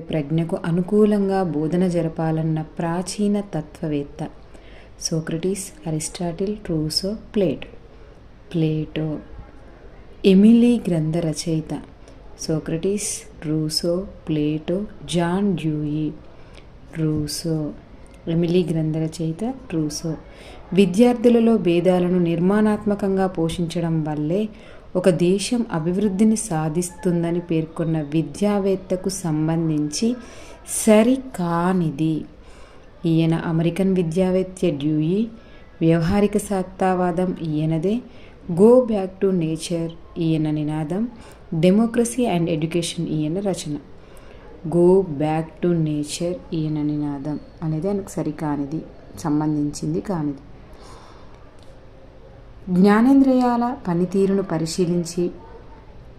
ప్రజ్ఞకు అనుకూలంగా బోధన జరపాలన్న ప్రాచీన తత్వవేత్త Socrates Aristotle Rousseau Plato. Plato. Emile గ్రంథ రచయిత Socrates Rousseau Plato John Dewey. Rousseau. Emile గ్రంథ రచయిత రూసో. విద్యార్థులలో భేదాలను నిర్మాణాత్మకంగా పోషించడం వల్లే ఒక దేశం అభివృద్ధిని సాధిస్తుందని పేర్కొన్న విద్యావేత్తకు సంబంధించి సరికానిది. ఈయన అమెరికన్ విద్యావేత్త డ్యూయి వ్యవహారిక సత్తావాదం ఈయనదే గో బ్యాక్ టు నేచర్ ఈయన నినాదం డెమోక్రసీ అండ్ ఎడ్యుకేషన్ ఈయన రచన. గో బ్యాక్ టు నేచర్ ఈయన నినాదం అనేది ఆయనకు సరికానిది సంబంధించింది కానిది. జ్ఞానేంద్రియాల పనితీరును పరిశీలించి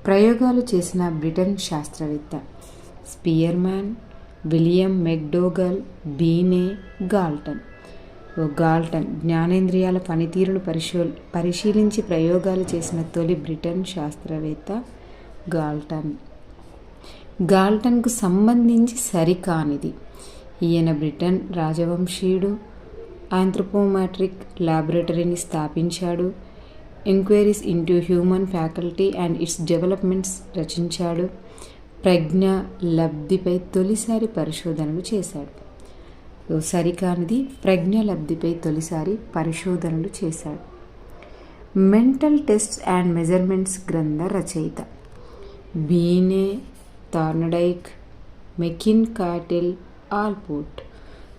ప్రయోగాలు చేసిన బ్రిటన్ శాస్త్రవేత్త Spearman William McDougall Binet Galton. ఓ గాల్టన్ జ్ఞానేంద్రియాల పనితీరును పరిశో పరిశీలించి ప్రయోగాలు చేసిన తొలి బ్రిటన్ శాస్త్రవేత్త గాల్టన్. గాల్టన్కు సంబంధించి సరికానిది. ఈయన బ్రిటన్ రాజవంశీయుడు ఆంథ్రోపోమాట్రిక్ ల్యాబొరేటరీని స్థాపించాడు. Enquiries into human faculty and its developments రచించాడు. ప్రజ్ఞ లబ్ధిపై తొలిసారి పరిశోధనలు చేశాడు. సరికానిది ప్రజ్ఞ లబ్ధిపై తొలిసారి పరిశోధనలు చేశాడు. మెంటల్ టెస్ట్స్ అండ్ మెజర్మెంట్స్ గ్రంథ రచయిత. Binet Thorndike McKeen Cattell Allport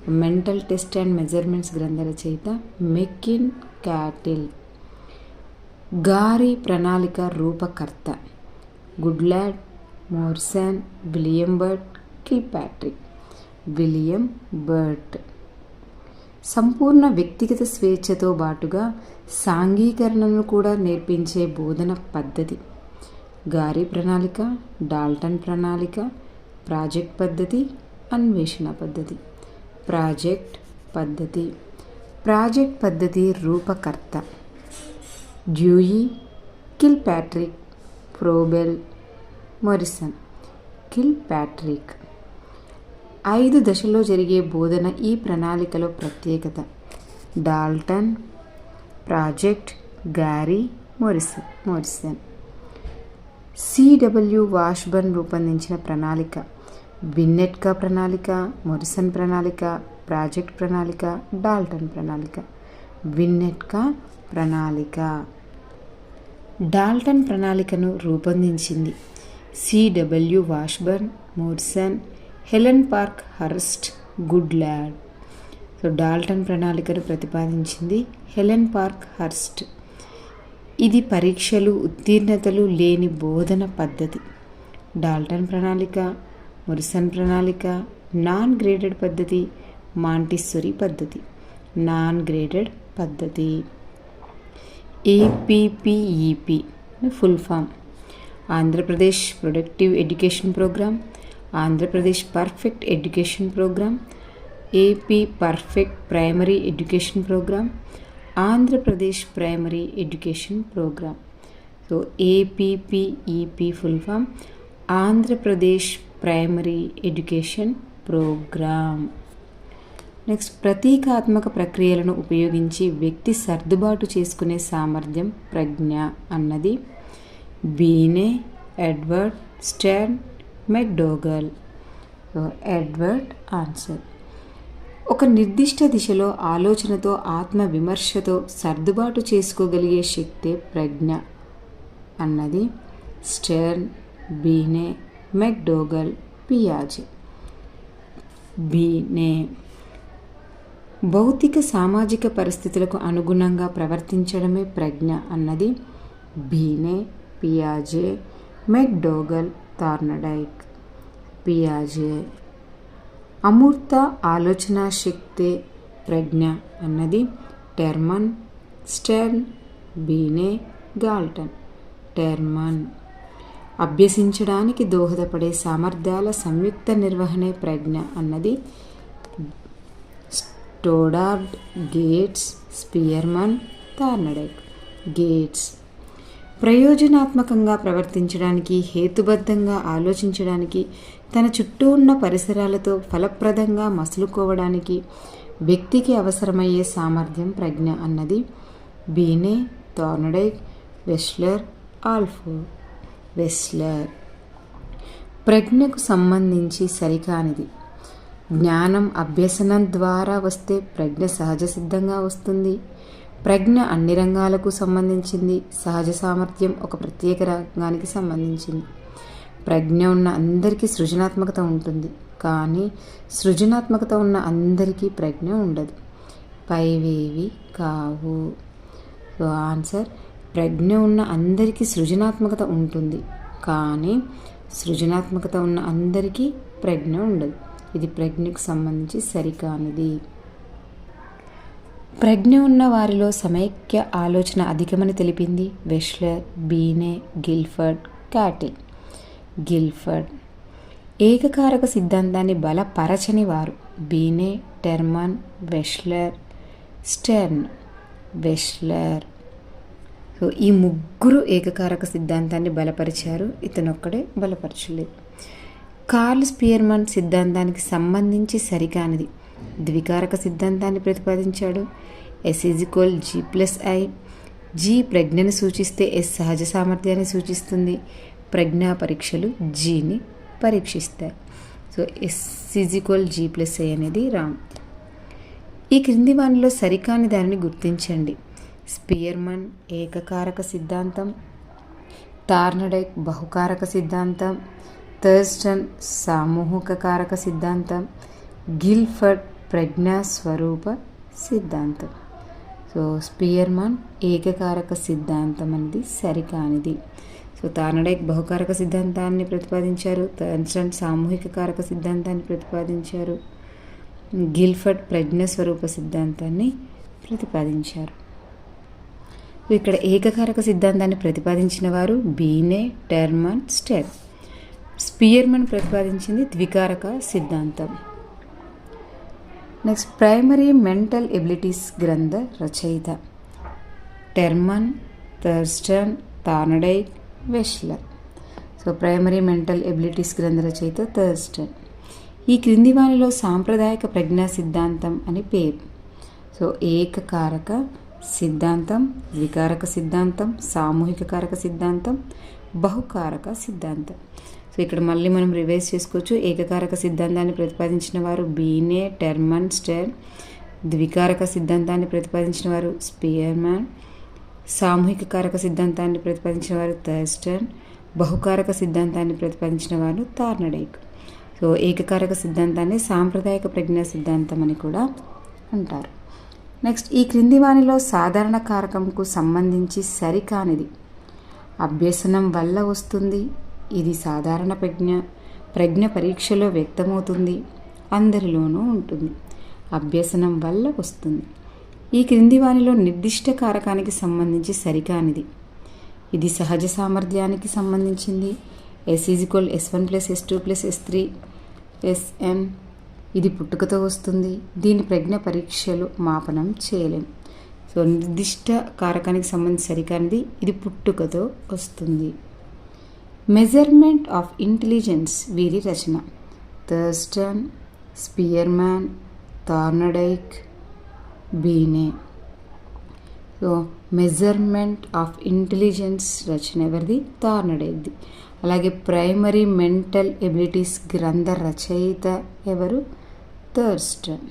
mental test and measurements గ్రంథ రచయిత మెక్కిన్ క్యాటిల్. గారి ప్రణాళిక రూపకర్త. Goodlad Morrison William Burt Kilpatrick William Burt. సంపూర్ణ వ్యక్తిగత స్వేచ్ఛతో బాటుగా సాంఘీకరణను కూడా నేర్పించే బోధన పద్ధతి. గారి ప్రణాళిక డాల్టన్ ప్రణాళిక ప్రాజెక్ట్ పద్ధతి అన్వేషణ పద్ధతి. ప్రాజెక్ట్ పద్ధతి. ప్రాజెక్ట్ పద్ధతి రూపకర్త. Dewey Kilpatrick Froebel Morrison. Kilpatrick ఐదు దశల్లో జరిగే బోధన ఈ ప్రణాళికలో ప్రత్యేకత. Dalton project Gary Morrison. Morrison. C W Washburne రూపొందించిన ప్రణాళిక. విన్నెట్కా ప్రణాళిక మొరిసన్ ప్రణాళిక ప్రాజెక్ట్ ప్రణాళిక డాల్టన్ ప్రణాళిక. విన్నెట్కా ప్రణాళిక. డాల్టన్ ప్రణాళికను రూపొందించింది C W Washburne Morrison Helen Parkhurst Goodlad so Dalton ప్రణాళికను ప్రతిపాదించింది హెలెన్ పార్క్ హర్స్ట్. ఇది పరీక్షలు ఉత్తీర్ణతలు లేని బోధన పద్ధతి. డాల్టన్ ప్రణాళిక మురిసన్ ప్రణాళిక నాన్ గ్రేడెడ్ పద్ధతి మాంటిస్సొరి పద్ధతి. నాన్ గ్రేడెడ్ పద్ధతి. APPEP full form. Andhra Pradesh productive education programme Andhra Pradesh perfect education programme AP perfect primary education programme Andhra Pradesh primary education programme. So APPEP full form. Andhra Pradesh primary education programme next ప్రతీకాత్మక ప్రక్రియలను ఉపయోగించి వ్యక్తి సర్దుబాటు చేసుకునే సామర్థ్యం ప్రజ్ఞ అన్నది Binet Edward Stern McDougall. Edward answer. ఒక నిర్దిష్ట దిశలో ఆలోచనతో ఆత్మ విమర్శతో సర్దుబాటు చేసుకోగలిగే శక్తే ప్రజ్ఞ అన్నది స్టెర్న్ బీనే మెక్డోగల్ పియాజే. బీనే. భౌతిక సామాజిక పరిస్థితులకు అనుగుణంగా ప్రవర్తించడమే ప్రజ్ఞ అన్నది బీనే. పియాజే మెక్డోగల్ తార్నడైక్. పియాజే అమూర్త ఆలోచనా శక్తే ప్రజ్ఞ అన్నది Terman Stern. Binet. Galton. Terman అభ్యసించడానికి దోహదపడే సామర్థ్యాల సంయుక్త నిర్వహణే ప్రజ్ఞ అన్నది Stoddard Gates Spearman Thorndike Gates ప్రయోజనాత్మకంగా ప్రవర్తించడానికి హేతుబద్ధంగా ఆలోచించడానికి తన చుట్టూ ఉన్న పరిసరాలతో ఫలప్రదంగా మసులుకోవడానికి వ్యక్తికి అవసరమయ్యే సామర్థ్యం ప్రజ్ఞ అన్నది బీనే థార్నడైక్ వెస్లర్ ఆల్ఫో. వెస్లర్. ప్రజ్ఞకు సంబంధించి సరికానిది. జ్ఞానం అభ్యసనం ద్వారా వస్తే ప్రజ్ఞ సహజ సిద్ధంగా వస్తుంది. ప్రజ్ఞ అన్ని రంగాలకు సంబంధించింది. సహజ సామర్థ్యం ఒక ప్రత్యేక రంగానికి సంబంధించింది. ప్రజ్ఞ ఉన్న అందరికీ సృజనాత్మకత ఉంటుంది. కానీ సృజనాత్మకత ఉన్న అందరికీ ప్రజ్ఞ ఉండదు. పైవేవి కావు. సో ఆన్సర్ ప్రజ్ఞ ఉన్న అందరికీ సృజనాత్మకత ఉంటుంది. కానీ సృజనాత్మకత ఉన్న అందరికీ ప్రజ్ఞ ఉండదు. ఇది ప్రజ్ఞకు సంబంధించి సరికానిది. ప్రజ్ఞ ఉన్న వారిలో సమైక్య ఆలోచన అధికమని తెలిపింది Wechsler Binet Guilford Cattell. Guilford ఏకకారక సిద్ధాంతాన్ని బలపరచని వారు. Binet Terman Wechsler Stern. Wechsler so ఈ ముగ్గురు ఏకకారక సిద్ధాంతాన్ని బలపరిచారు. ఇతనొక్కడే బలపరచలేదు. కార్ల్ స్పియర్మన్ సిద్ధాంతానికి సంబంధించి సరికానిది. ద్వికారక సిద్ధాంతాన్ని ప్రతిపాదించాడు. S is equal G plus I G ప్రజ్ఞను సూచిస్తే ఎస్ సహజ సామర్థ్యాన్ని సూచిస్తుంది. ప్రజ్ఞా పరీక్షలు జీని పరీక్షిస్తాయి. So S is equal G plus I అనేది రామ్. ఈ క్రింది వానిలో సరికాని దానిని గుర్తించండి. స్పియర్మన్ ఏకకారక సిద్ధాంతం టార్నడైక్ బహుకారక సిద్ధాంతం థర్స్టన్ సామూహిక కారక సిద్ధాంతం గిల్ఫర్డ్ ప్రజ్ఞా స్వరూప సిద్ధాంతం. సో స్పియర్మన్ ఏకకారక సిద్ధాంతం అనేది సరికానిది. సో తార్నడైక్ బహుకారక సిద్ధాంతాన్ని ప్రతిపాదించారు థర్స్టన్ సామూహిక కారక సిద్ధాంతాన్ని ప్రతిపాదించారు గిల్ఫర్డ్ ప్రజ్ఞ స్వరూప సిద్ధాంతాన్ని ప్రతిపాదించారు. ఇక్కడ ఏకకారక సిద్ధాంతాన్ని ప్రతిపాదించిన వారు బీనే టెర్మన్ స్టెర్. స్పియర్మన్ ప్రతిపాదించింది ద్వికారక సిద్ధాంతం. నెక్స్ట్ ప్రైమరీ మెంటల్ ఎబిలిటీస్ గ్రంథ రచయిత. Terman Thurstone Thorndike Wechsler. So primary mental abilities గ్రంథ రచయిత థర్స్టన్. ఈ క్రింది వానిలో సాంప్రదాయక ప్రజ్ఞా సిద్ధాంతం అని పేరు. సో ఏకకారక సిద్ధాంతం వికారక సిద్ధాంతం సామూహిక కారక సిద్ధాంతం బహుకారక సిద్ధాంతం. సో ఇక్కడ మళ్ళీ మనం రివైజ్ చేసుకోవచ్చు. ఏకకారక సిద్ధాంతాన్ని ప్రతిపాదించిన వారు బీనే టెర్మన్ స్టెర్. ద్వికారక సిద్ధాంతాన్ని ప్రతిపాదించిన వారు స్పియర్మ్యాన్. సామూహిక కారక సిద్ధాంతాన్ని ప్రతిపాదించిన వారు థర్స్టన్. బహుకారక సిద్ధాంతాన్ని ప్రతిపాదించిన వారు తార్నడైక్ సో ఏకకారక సిద్ధాంతాన్ని సాంప్రదాయక ప్రజ్ఞా సిద్ధాంతం అని కూడా అంటారు. నెక్స్ట్ ఈ క్రింది వానిలో సాధారణ కారకంకు సంబంధించి సరికానిది. అభ్యసనం వల్ల వస్తుంది. ఇది సాధారణ ప్రజ్ఞ ప్రజ్ఞ పరీక్షలో వ్యక్తమవుతుంది. అందరిలోనూ ఉంటుంది. అభ్యసనం వల్ల వస్తుంది. ఈ క్రింది వానిలో నిర్దిష్ట కారకానికి సంబంధించి సరికానిది. ఇది సహజ సామర్థ్యానికి సంబంధించింది. S is equal S one plus S two plus S three S N ఇది పుట్టుకతో వస్తుంది. దీని ప్రజ్ఞ పరీక్షలు మాపనం చేయలేం. సో నిర్దిష్ట కారకానికి సంబంధించి సరికానిది ఇది పుట్టుకతో వస్తుంది. మెజర్మెంట్ ఆఫ్ ఇంటెలిజెన్స్ వీరి రచన. Thurstone Spearman Thorndike Binet so measurement of intelligence రచన ఎవరిది? థార్నడైక్ది అలాగే ప్రైమరీ మెంటల్ ఎబిలిటీస్ గ్రంథ రచయిత ఎవరు? థర్స్టన్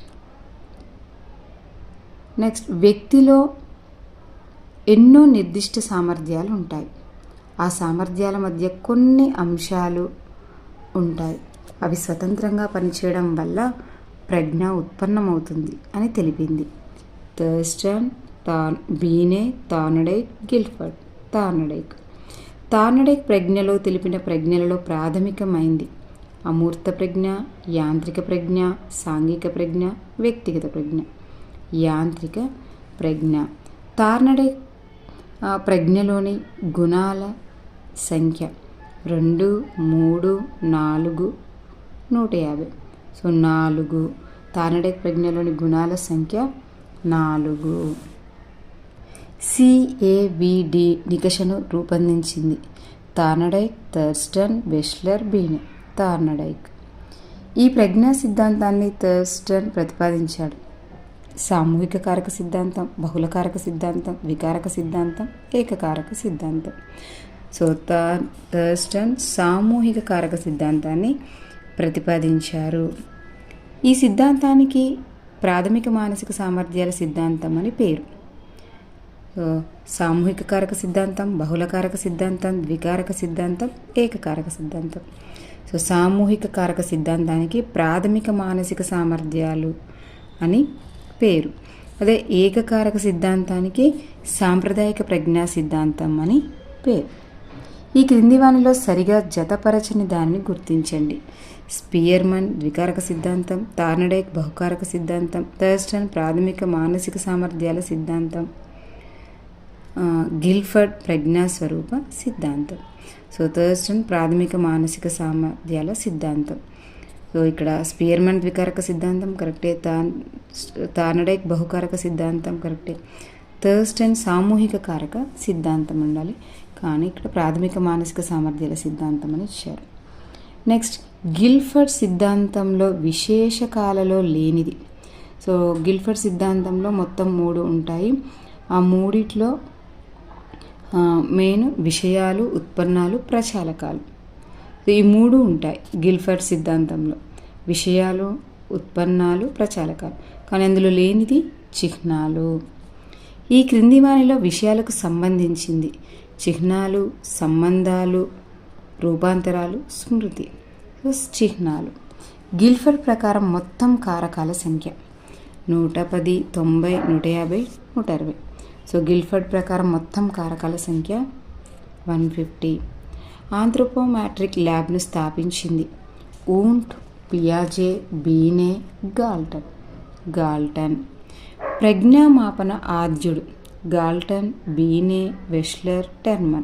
నెక్స్ట్ వ్యక్తిలో ఎన్నో నిర్దిష్ట సామర్థ్యాలు ఉంటాయి. ఆ సామర్థ్యాల మధ్య కొన్ని అంశాలు ఉంటాయి. అవి స్వతంత్రంగా పనిచేయడం వల్ల ప్రజ్ఞ ఉత్పన్నమవుతుంది అని తెలిపింది. థర్స్టన్ తా బీనే తానడైక్ గిల్ఫర్డ్ తానడైక్ తానడైక్ ప్రజ్ఞలో తెలిపిన ప్రజ్ఞలలో ప్రాథమికమైంది. అమూర్త ప్రజ్ఞ యాంత్రిక ప్రజ్ఞ సాంఘిక ప్రజ్ఞ. వ్యక్తిగత ప్రజ్ఞ యాంత్రిక ప్రజ్ఞ తార్నడైక్ ప్రజ్ఞలోని గుణాల సంఖ్య. రెండు మూడు నాలుగు నూట యాభై. సో నాలుగు. తార్నడే ప్రజ్ఞలోని గుణాల సంఖ్య నాలుగు. సిఏబిడి నికషను రూపొందించింది. తానడై థర్స్టన్ బెస్లర్ బీనే. తార్నడైక్ ఈ ప్రజ్ఞా సిద్ధాంతాన్ని థర్స్టన్ ప్రతిపాదించాడు. సామూహిక కారక సిద్ధాంతం బహుళ కారక సిద్ధాంతం వికారక సిద్ధాంతం ఏకకారక సిద్ధాంతం. సో థర్స్టన్ సామూహిక కారక సిద్ధాంతాన్ని ప్రతిపాదించారు. ఈ సిద్ధాంతానికి ప్రాథమిక మానసిక సామర్థ్యాల సిద్ధాంతం అని పేరు. సామూహిక కారక సిద్ధాంతం బహుళ కారక సిద్ధాంతం ద్వికారక సిద్ధాంతం ఏకకారక సిద్ధాంతం. సో సామూహిక కారక సిద్ధాంతానికి ప్రాథమిక మానసిక సామర్థ్యాలు అని పేరు. అదే ఏకకారక సిద్ధాంతానికి సాంప్రదాయిక ప్రజ్ఞా సిద్ధాంతం అని పేరు. ఈ క్రింది వానిలో సరిగా జతపరచని దానిని గుర్తించండి. స్పియర్మన్ ద్వికారక సిద్ధాంతం తార్నడేక్ బహుకారక సిద్ధాంతం థర్స్టన్ ప్రాథమిక మానసిక సామర్థ్యాల సిద్ధాంతం గిల్ఫర్డ్ ప్రజ్ఞాస్వరూప సిద్ధాంతం. సో ప్రాథమిక మానసిక సామర్థ్యాల సిద్ధాంతం. సో ఇక్కడ స్పియర్మన్ ద్వికారక సిద్ధాంతం కరెక్టే. తాన్ తానడైక్ బహుకారక సిద్ధాంతం కరెక్టే. థర్స్టన్ సామూహిక కారక సిద్ధాంతం ఉండాలి. కానీ ఇక్కడ ప్రాథమిక మానసిక సామర్థ్యాల సిద్ధాంతం అని ఇచ్చారు. నెక్స్ట్ గిల్ఫర్డ్ సిద్ధాంతంలో విశేషకాలలో లేనిది. సో గిల్ఫర్డ్ సిద్ధాంతంలో మొత్తం మూడు ఉంటాయి. ఆ మూడిట్లో మెయిన్ విషయాలు ఉత్పన్నాలు ప్రచాలకాలు. ఈ మూడు ఉంటాయి గిల్ఫర్డ్ సిద్ధాంతంలో. విషయాలు ఉత్పన్నాలు ప్రచాలకాలు. కానీ అందులో లేనిది చిహ్నాలు. ఈ క్రింది వానిలో విషయాలకు సంబంధించింది చిహ్నాలు సంబంధాలు రూపాంతరాలు స్మృతి. చిహ్నాలు. గిల్ఫర్ ప్రకారం మొత్తం కారకాల సంఖ్య. నూట పది తొంభై నూట యాభై నూట అరవై. సో గిల్ఫర్డ్ ప్రకారం మొత్తం కారకాల సంఖ్య వన్ ఫిఫ్టీ. ఆంథ్రోపోమాట్రిక్ ల్యాబ్ను స్థాపించింది ఊంట్ పియాజే బీనే గాల్టన్. గాల్టన్. ప్రజ్ఞామాపన ఆద్యుడు Galton Binet Wechsler Terman.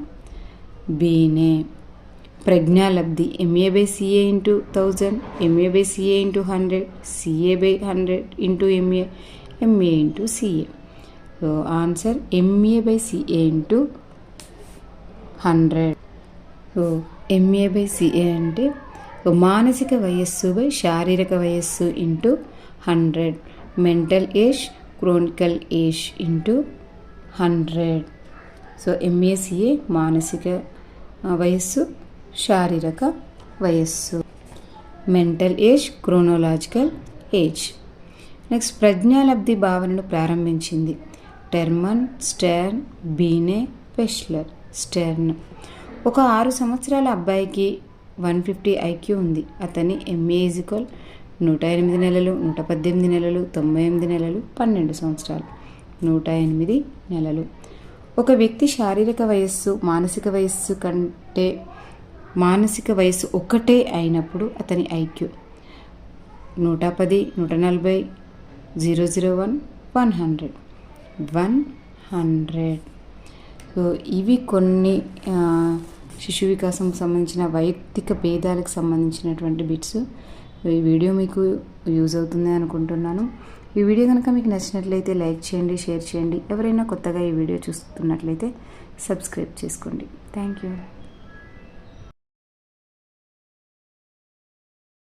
Binet. ప్రజ్ఞాలబ్ధి MA by CA into thousand MA by CA into hundred CA by hundred into MA MA into CA. So answer MA by CA into hundred so MA by CA అంటే మానసిక వయస్సు by శారీరక వయస్సు into hundred mental age chronical age into hundred so MA CA మానసిక వయస్సు శారీరక వయస్సు. Mental age chronological age next ప్రజ్ఞాలబ్ధి భావనను ప్రారంభించింది. Terman Stern Binet Wechsler Stern. ఒక ఆరు సంవత్సరాల అబ్బాయికి వన్ ఫిఫ్టీ ఐక్యూ ఉంది. అతని ఎంఏజికల్ నూట ఎనిమిది నెలలు నూట పద్దెనిమిది నెలలు తొంభై ఎనిమిది నెలలు పన్నెండు సంవత్సరాలు. నూట ఎనిమిది నెలలు. ఒక వ్యక్తి శారీరక వయస్సు మానసిక వయస్సు కంటే మానసిక వయస్సు ఒకటే అయినప్పుడు అతని ఐక్యూ. నూట పది నూట నలభై zero zero one one hundred. One hundred. So ఇవి కొన్ని శిశు వికాసం సంబంధించిన వైయక్తిక భేదాలకు సంబంధించినటువంటి బిట్స్. ఈ వీడియో మీకు యూజ్ అవుతుంది అనుకుంటున్నాను. ఈ వీడియో కనుక మీకు నచ్చినట్లయితే లైక్ చేయండి షేర్ చేయండి. ఎవరైనా కొత్తగా ఈ వీడియో చూస్తున్నట్లయితే సబ్స్క్రైబ్ చేసుకోండి. Thank you.